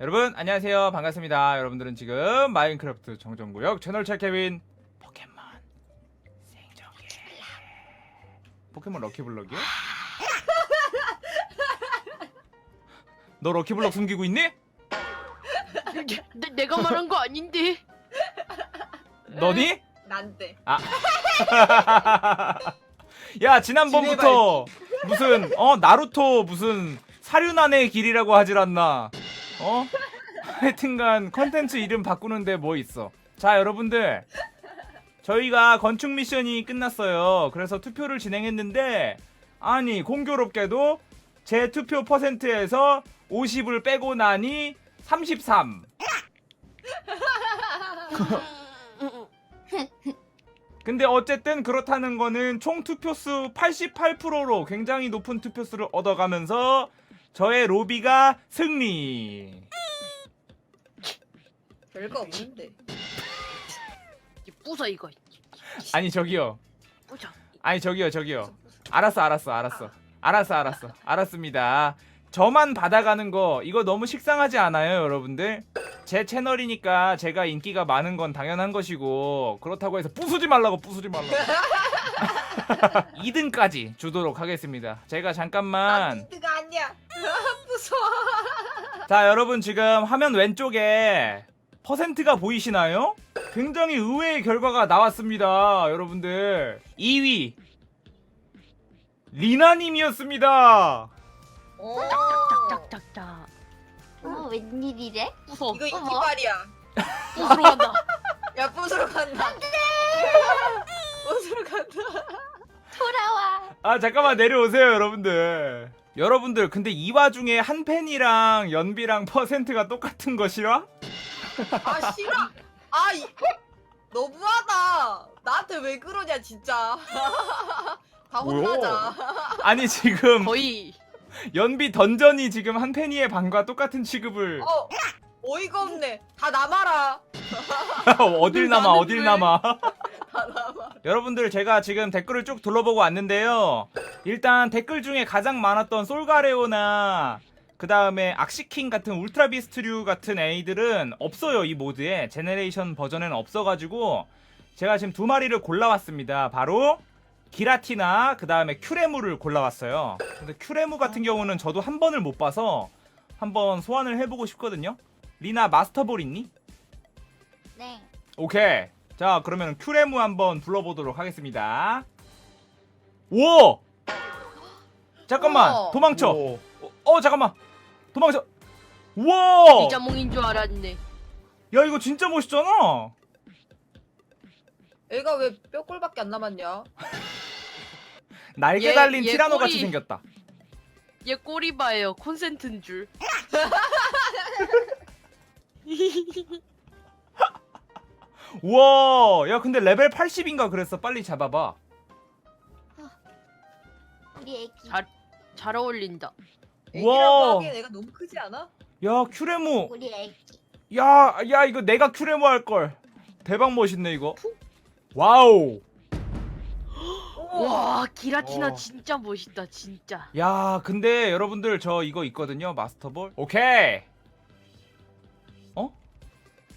여러분 안녕하세요 반갑습니다 여러분들은 지금 마인크래프트 정전구역 채널 체크인 포켓몬 생존기 포켓몬 럭키블럭이요? 너 럭키블럭 숨기고 있니? 내, 내가 말한 거 아닌데. 너니? 난데. 야 지난번부터 무슨 어 나루토 무슨 사륜안의 길이라고 하질 않나. 어? 하여튼간 컨텐츠 이름 바꾸는데 뭐 있어. 자 여러분들. 저희가 건축 미션이 끝났어요. 그래서 투표를 진행했는데 아니 공교롭게도 제 투표 퍼센트에서 50을 빼고 나니 33 근데 어쨌든 그렇다는 거는 총 투표수 88%로 굉장히 높은 투표수를 얻어가면서 저의 로비가 승리. 별거 없는데. 이 부숴 이거. 아니 저기요. 부숴. 아니 저기요 저기요. 알았어 알았어 알았어. 알았어 알았어. 알았습니다. 저만 받아가는 거 이거 너무 식상하지 않아요 여러분들? 제 채널이니까 제가 인기가 많은 건 당연한 것이고 그렇다고 해서 부수지 말라고 부수지 말라고 2등까지 주도록 하겠습니다 제가 난 잠깐만 미드가 아니야. 무서워. 자 여러분 지금 화면 왼쪽에 퍼센트가 보이시나요? 굉장히 의외의 결과가 나왔습니다 여러분들 2위 리나님이었습니다 오. 딱딱딱딱딱. 어, 웬일이래? 부숴. 이거 어머. 이빨이야. 부수러 간다. 야 부수러 간다. 부수러 간다. 돌아와. 아 잠깐만 내려오세요 여러분들 여러분들 근데 이 와중에 한 팬이랑 연비랑 퍼센트가 똑같은 거 싫어? 아 싫어. 아 이. 너무하다. 나한테 왜 그러냐 진짜. 다 뭐야? 혼나자. 아니 지금 거의 연비 던전이 지금 한 팬이의 방과 똑같은 취급을 어. 어이가 없네. 다 남아라. 어딜 남아 나는 어딜 왜? 남아 다 남아. 여러분들 제가 지금 댓글을 쭉 둘러보고 왔는데요. 일단 댓글 중에 가장 많았던 솔가레오나 그 다음에 악시킹 같은 울트라비스트류 같은 애들은 없어요 이 모드에 제네레이션 버전에는 없어가지고 제가 지금 두 마리를 골라왔습니다. 바로 기라티나 그 다음에 큐레무를 골라왔어요. 근데 큐레무 같은 경우는 저도 한 번을 못 봐서 한번 소환을 해보고 싶거든요. 리나 마스터볼 있니? 네. 오케이. 자, 그러면 큐레무 한번 불러보도록 하겠습니다. 오! 잠깐만, 우와. 도망쳐. 어, 어, 잠깐만. 도망쳐. 우와! 이자몽인 줄 알았네. 야, 이거 진짜 멋있잖아. 애가 왜 뼈골밖에 안 남았냐? 날개 얘- 달린 얘 티라노 같이 꼬리. 생겼다. 얘 꼬리 봐요. 콘센트인 줄. 우와! 야, 근데 레벨 80인가 그랬어. 빨리 잡아봐. 우리 애기. 잘- 잘 어울린다. 애기라고. 하기엔 애가 너무 크지 않아? 야, 큐레무. 우리 애기. 야, 야, 이거 내가 큐레무 할 걸. 대박 멋있네, 이거. 와우. 오. 와 기라티나 어. 진짜 멋있다 진짜. 야, 근데 여러분들 저 이거 있거든요. 마스터볼. 오케이. 어?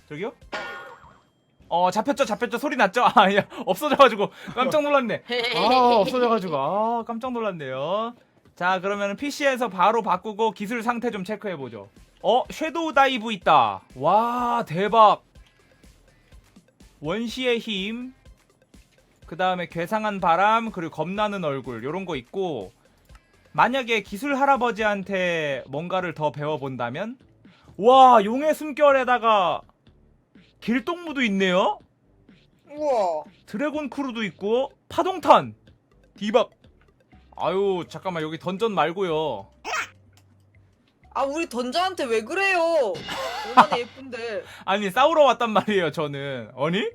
저기요? 어, 잡혔죠, 잡혔죠. 소리 났죠? 아, 야, 없어져가지고 깜짝 놀랐네. 아, 없어져가지고 아, 깜짝 놀랐네요. 자, 그러면 PC에서 바로 바꾸고 기술 상태 좀 체크해 보죠. 어, 섀도우 다이브 있다. 와, 대박. 원시의 힘. 그 다음에 괴상한 바람 그리고 겁나는 얼굴 요런 거 있고 만약에 기술 할아버지한테 뭔가를 더 배워본다면? 와 용의 숨결에다가 길동무도 있네요? 우와. 드래곤 크루도 있고 파동탄! 디박! 아유 잠깐만 여기 던전 말고요. 아 우리 던자한테 왜 그래요? 얼마나 예쁜데. 아니 싸우러 왔단 말이에요 저는. 아니?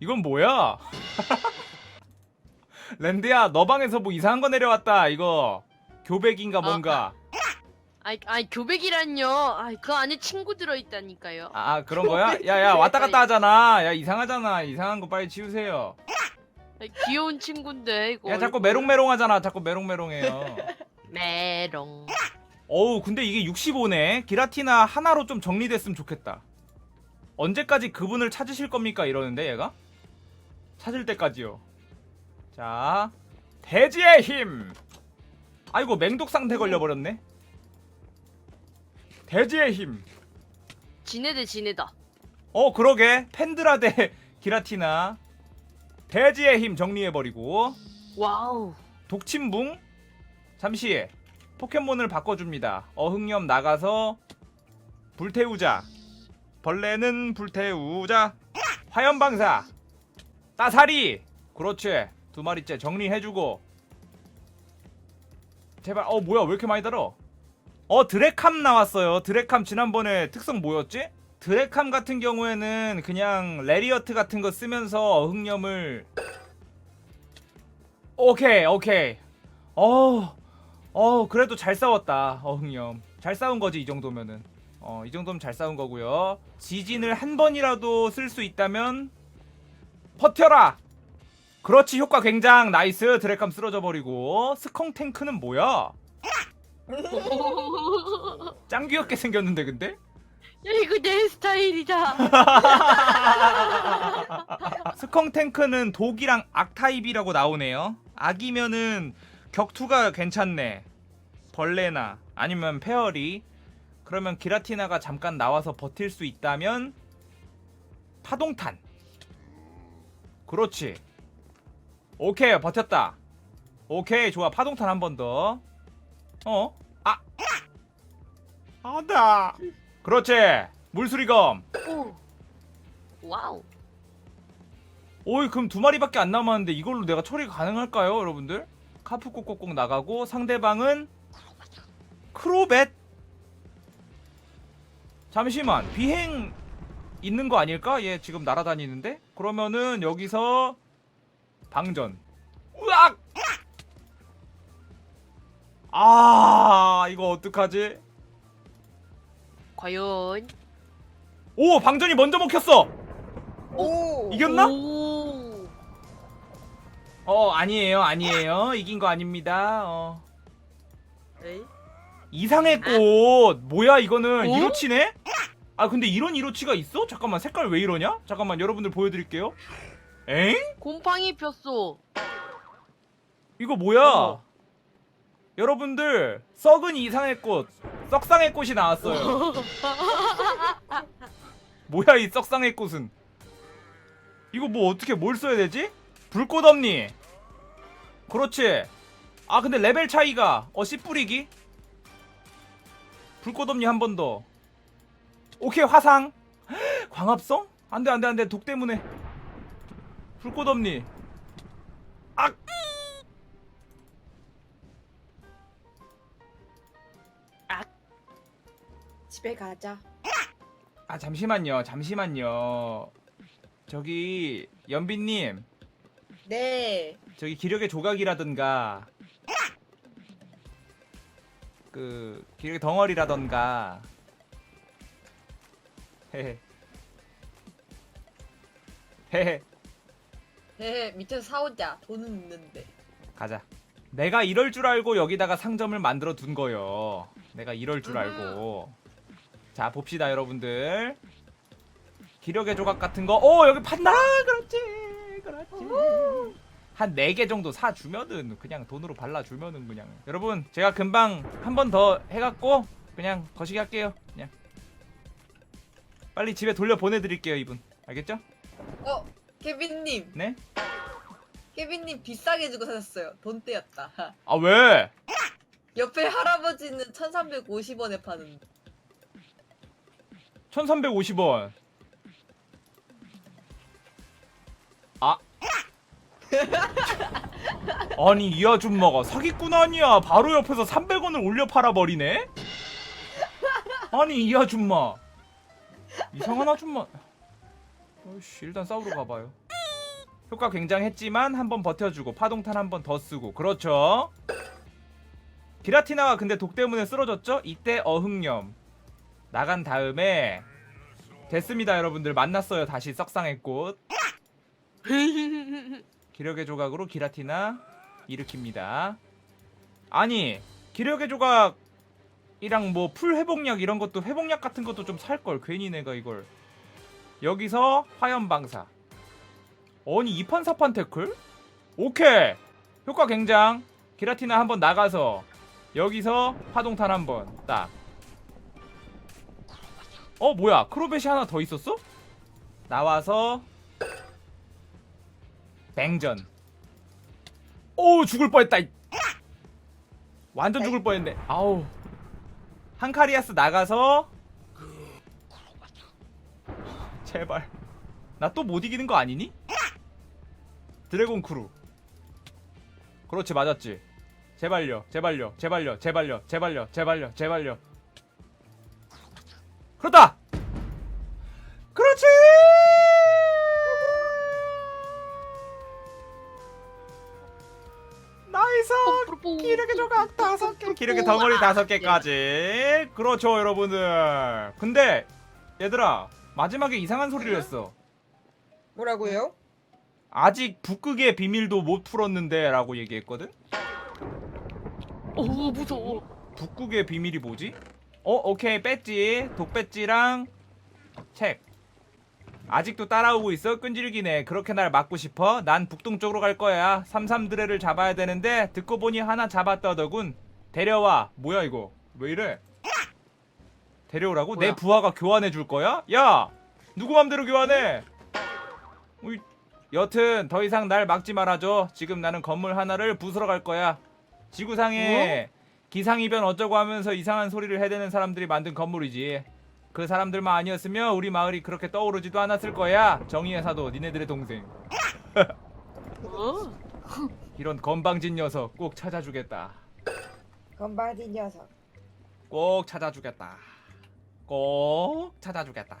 이건 뭐야 랜드야 너 방에서 뭐 이상한 거 내려왔다 이거 교백인가 뭔가 아이 아이 교백이란요. 아이 그 안에 친구 들어 있다니까요. 아, 아, 그런 거야? 야야 왔다 갔다 하잖아 야 이상하잖아 이상한 거 빨리 치우세요 귀여운 친구인데 이거. 야 자꾸. 메롱메롱 하잖아 자꾸 메롱메롱해요 메롱. 어우 근데 이게 65네 기라티나 하나로 좀 정리됐으면 좋겠다 언제까지 그분을 찾으실 겁니까 이러는데 얘가 찾을 때까지요. 자 대지의 힘! 아이고 맹독 상태 걸려버렸네. 대지의 힘! 지네대 지네다. 어 그러게. 팬드라 대 기라티나. 대지의 힘 정리해버리고. 와우. 독침붕? 잠시 포켓몬을 바꿔줍니다. 어흥염 나가서 불태우자. 벌레는 불태우자. 화염방사 따사리! 그렇지. 두 마리째 정리해주고. 제발 어 뭐야 왜 이렇게 많이 달어 어 드래캄 나왔어요. 드래캄 지난번에 특성 뭐였지? 드래캄 같은 경우에는 그냥 레리어트 같은 거 쓰면서 어흥염을 오케이 오케이. 어, 어 그래도 잘 싸웠다 어흥염. 잘 싸운 거지 이 정도면은. 어 이 정도면 잘 싸운 거고요. 지진을 한 번이라도 쓸 수 있다면 버텨라 그렇지 효과 굉장 나이스 드래캄 쓰러져 버리고 스컹 탱크는 뭐야 짱 귀엽게 생겼는데 근데 야 이거 내 스타일이다. 스컹 탱크는 독이랑 악 타입이라고 나오네요. 악이면은 격투가 괜찮네. 벌레나 아니면 페어리. 그러면 기라티나가 잠깐 나와서 버틸 수 있다면 파동탄. 그렇지. 오케이 버텼다. 오케이 좋아 파동탄 한 번 더. 어? 아. 아다. 그렇지. 물수리검. 오. 와우. 오이 그럼 두 마리밖에 안 남았는데 이걸로 내가 처리가 가능할까요 여러분들? 카프 꼭꼭꼭 나가고 상대방은 크로벳 잠시만 비행 있는 거 아닐까? 얘 지금 날아다니는데? 그러면은 여기서 방전 으악! 아 이거 어떡하지? 과연 오 방전이 먼저 먹혔어 오. 이겼나? 오. 어 아니에요 아니에요 이긴 거 아닙니다 어 에이? 이상의 꽃 뭐야 이거는 어? 이로치네? 아 근데 이런 이로치가 있어? 잠깐만 색깔 왜 이러냐? 잠깐만 여러분들 보여드릴게요 엥? 곰팡이 폈어. 이거 뭐야 어머. 여러분들 썩은 이상의 꽃 썩상의 꽃이 나왔어요 뭐야 이 썩상의 꽃은 이거 뭐 어떻게 뭘 써야 되지? 불꽃 없니? 그렇지 아 근데 레벨 차이가 어 씨 뿌리기 불꽃 없니 한 번더 오케이 화상. 광합성? 안돼 안돼 안돼. 독 때문에. 불꽃 없니? 악! 집에 가자. 아 잠시만요 잠시만요. 저기 연빈님. 네. 저기 기력의 조각이라든가. 그 기력의 덩어리라던가 헤헤. 헤헤. 헤헤 밑에서 사오자. 돈은 있는데. 가자. 내가 이럴 줄 알고 여기다가 상점을 만들어 둔 거요. 내가 이럴 줄 음. 알고. 자 봅시다 여러분들. 기력의 조각 같은 거 오 여기 판다! 그렇지! 그렇지. 한 4개 정도 사주면은 그냥 돈으로 발라주면은 그냥. 여러분 제가 금방 한 번 더 해갖고 그냥 거시기 할게요 빨리 집에 돌려 보내드릴게요 이분 알겠죠? 어 케빈님. 네? 케빈님 비싸게 주고 사셨어요. 돈 떼였다. 아 왜? 옆에 할아버지는 1350원에 파는데. 1350원 아 아니 이 아줌마가 사기꾼 아니야 바로 옆에서 300원을 올려 팔아 버리네 아니 이 아줌마 이상한 아줌마. 어이씨 일단 싸우러 가봐요. 효과 굉장했지만 한 번 버텨주고 파동탄 한 번 더 쓰고. 그렇죠? 기라티나가 근데 독 때문에 쓰러졌죠? 이때 어흥염. 나간 다음에 됐습니다 여러분들. 만났어요 다시. 썩상의 꽃. 기력의 조각으로 기라티나 일으킵니다. 아니 기력의 조각 이랑 뭐 풀 회복약 이런 것도 회복약 같은 것도 좀 살 걸. 괜히 내가 이걸. 여기서 화염 방사. 아니 2판 4판 태클? 오케이. 효과 굉장. 기라티나 한번 나가서 여기서 파동탄 한번 딱. 어 뭐야? 크로벳이 하나 더 있었어? 나와서 뱅전. 오 죽을 뻔했다. 이. 완전 죽을 뻔했네. 아우 한카리아스 나가서 제발. 나 또 못 이기는 거 아니니? 드래곤 크루. 그렇지 맞았지. 제발요 제발요 제발요 제발요 제발요 제발요 제발요. 그렇다! 그렇지! 나이스! 기력의 조각! 다섯 개 기력의 덩어리 다섯 개까지. 그렇죠 여러분들. 근데 얘들아 마지막에 이상한 소리를 했어. 뭐라고요? 아직 북극의 비밀도 못 풀었는데 라고 얘기했거든? 오 무서워. 북극의 비밀이 뭐지? 어 오케이 뺐지. 독 뺐지랑 책. 아직도 따라오고 있어 끈질기네. 그렇게 날 막고 싶어? 난 북동쪽으로 갈 거야. 삼삼드레를 잡아야 되는데 듣고 보니 하나 잡았다더군 데려와 뭐야 이거 왜 이래 데려오라고 내 뭐야? 부하가 교환해 줄 거야 야 누구 맘대로 교환해 우이, 여튼 더 이상 날 막지 말아줘 지금 나는 건물 하나를 부수러 갈 거야 지구상에 기상이변 어쩌고 하면서 이상한 소리를 해대는 사람들이 만든 건물이지. 그 사람들만 아니었으면 우리 마을이 그렇게 떠오르지도 않았을 거야. 정의의 사도, 니네들의 동생. 어? 이런 건방진 녀석 꼭 찾아주겠다. 건방진 녀석. 꼭 찾아주겠다. 꼭 찾아주겠다.